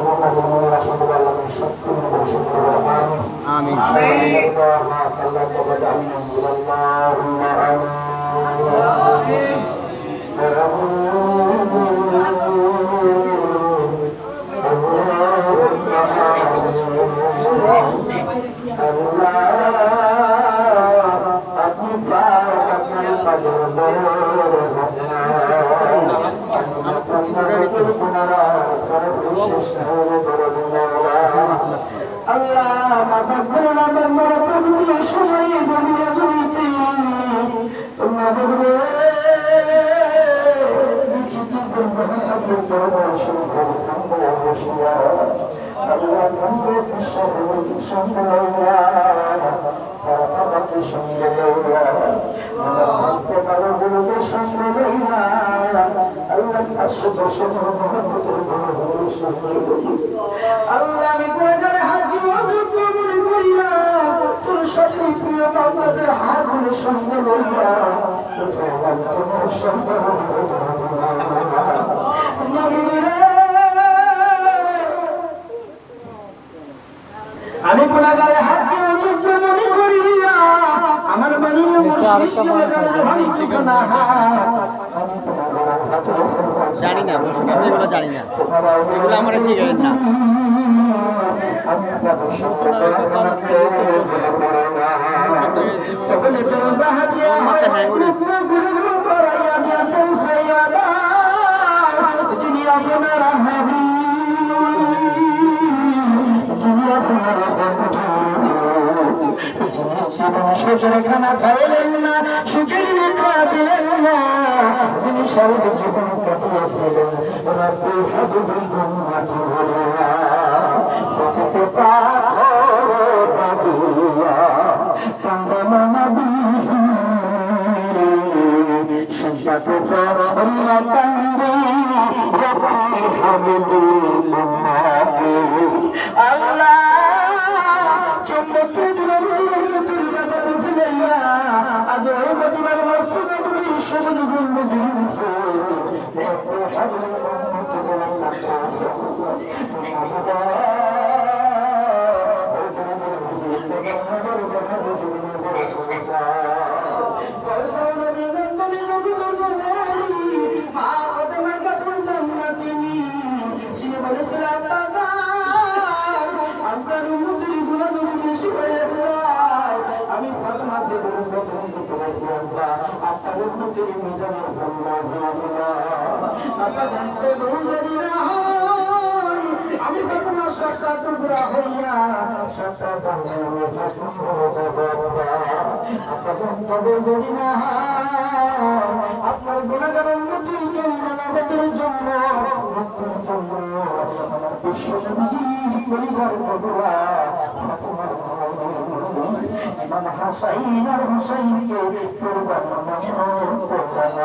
semua menjadi Rasulullah yang syukur menjadi syukur amin. আল্লাহ মাথা করে না বেমার আল্লাহ আমি গুণাগারে হাত দিব প্রিয় বাবাদের হাতগুলো সঙ্গে লইয়া তোমার সঙ্গে আমি গুণাগারে হাত দিয়ে অযোগ্য মনে করি না। আমার বাড়ির জানি না এগুলো জানি না। এগুলো আমার জিগাইন না। হ্যাং উড়েছে। খানা খাইলেন না সুখের নেতা দিলেন না তিনি সর্ব জীবন কাটিয়েছিলেন জগতে আল্লাহ আজ ওই প্রতিবার মস্তকে তুমি সবুজ গুণ বুঝিয়েছে উন্নতির মিজানের বন্যা আপা জানতে বহুজানি না আমি ফাতেমা সস্তা টুকরা হইয়া সস্তা জানতে আমি ফাতেমা হয়ে যাব আপা জানতে না আপনার গুণাগার উন্নতির জন্য নাজাতের জন্য, মুক্তির হাসাইন হুসাইনকে কুরবান